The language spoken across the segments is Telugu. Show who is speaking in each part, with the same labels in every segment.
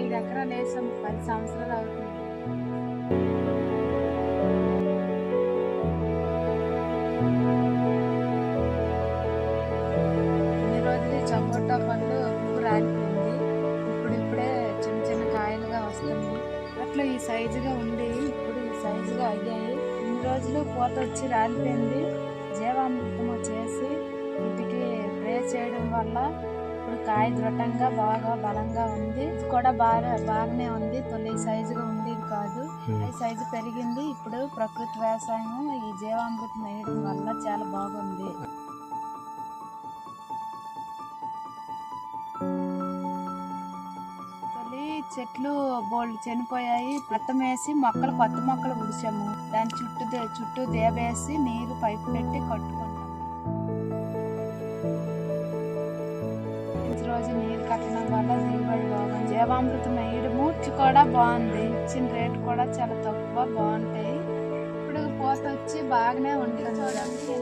Speaker 1: ఐదు ఎకరాలు వేసాం. పది సంవత్సరాలు అవుతుంది. ఇన్ని రాలిపోయింది చిన్న చిన్న కాయలుగా వస్తుంది అట్లా ఈ సైజుగా ఉండి ఇప్పుడు ఈ సైజుగా అయ్యాయి. ఇన్ని రోజులు పూత వచ్చి రాలిపోయింది. జీవామృతము చేసి వీటికి ప్రే చేయడం వల్ల ఇప్పుడు కాయ దృఢంగా బాగా బలంగా ఉంది. కూడా బాగా బాగానే ఉంది. తొలి సైజుగా ఉండేది కాదు. ఈ సైజు పెరిగింది. ఇప్పుడు ప్రకృతి వ్యవసాయం ఈ జీవామృతం వేయడం వల్ల చాలా బాగుంది. తొలి చెట్లు బోల్డ్ చనిపోయాయి. మొత్తం వేసి మొక్కలు కొత్త మొక్కలు ఉడిచాము దాని చుట్టూ చుట్టూ దేవేసి నీరు పైపు పెట్టి కట్టుకుంటాము రోజు నీరు కట్టడం వల్ల దిగుబడి బాగుంది జీవామృతం వేయడము రుచి కూడా బాగుంది. ఇచ్చిన రేటు కూడా చాలా తక్కువ బాగుంటాయి. ఇప్పుడు పూత వచ్చి బాగానే ఉంటుంది. చూడండి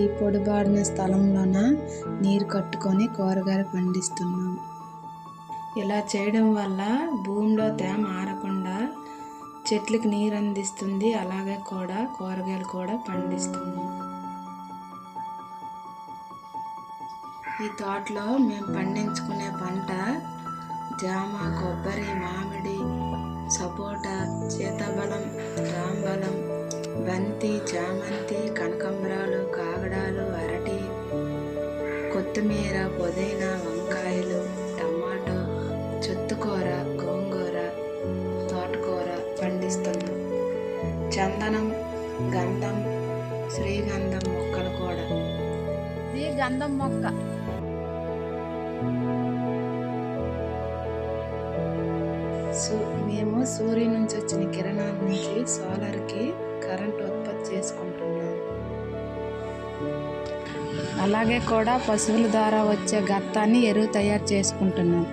Speaker 1: ఈ పొడిబాడిన స్థలంలోన నీరు కట్టుకొని కూరగాయలు పండిస్తున్నాం. ఇలా చేయడం వల్ల భూమిలో తేమ ఆరకుండా చెట్లకు నీరు అందిస్తుంది అలాగే కూడా కూరగాయలు కూడా పండిస్తుంది ఈ తోటలో మేము పండించుకునే పంట జామ కొబ్బరి మామిడి సపోటా సీతాఫలం రాంబలం బంతి చామంతి కనకంబరాలు కాగడాలు అరటి కొత్తిమీర పుదీనా చందనం గంధం శ్రీగంధం మొక్కలు కూడా. ఇది గంధం మొక్క. సూ- మేము సూర్యుని నుంచి వచ్చిన కిరణాల నుంచి సోలార్కి కరెంట్ ఉత్పత్తి చేసుకుంటున్నాం. అలాగే కూడా పశువుల ద్వారా వచ్చే గత్తాన్ని ఎరువు తయారు చేసుకుంటున్నాం.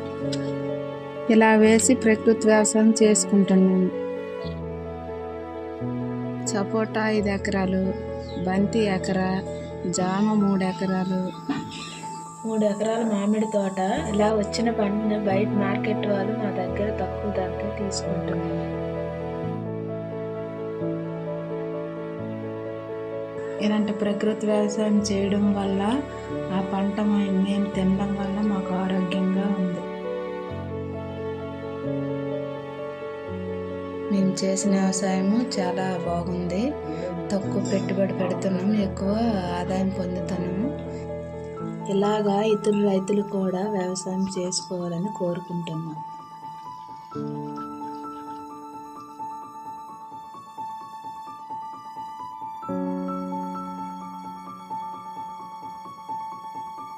Speaker 1: ఇలా వేసి ప్రకృతి వ్యవసాయం చేసుకుంటున్నాము సపోటా ఐదు ఎకరాలు బంతి ఎకరా జామ మూడు ఎకరాలు. మూడు ఎకరాల మామిడి తోట. ఇలా వచ్చిన పంటని బయట మార్కెట్ వాళ్ళు మా దగ్గర తక్కువ ధరకే తీసుకుంటున్నారు ఇలాంటి ప్రకృతి వ్యవసాయం చేయడం వల్ల ఆ పంట మేము తినడం వల్ల మాకు మేము చేసిన వ్యవసాయము చాలా బాగుంది. తక్కువ పెట్టుబడి పెడుతున్నాం ఎక్కువ ఆదాయం పొందుతున్నాము. ఇలాగా ఇతర రైతులు కూడా వ్యవసాయం చేసుకోవాలని కోరుకుంటున్నాం.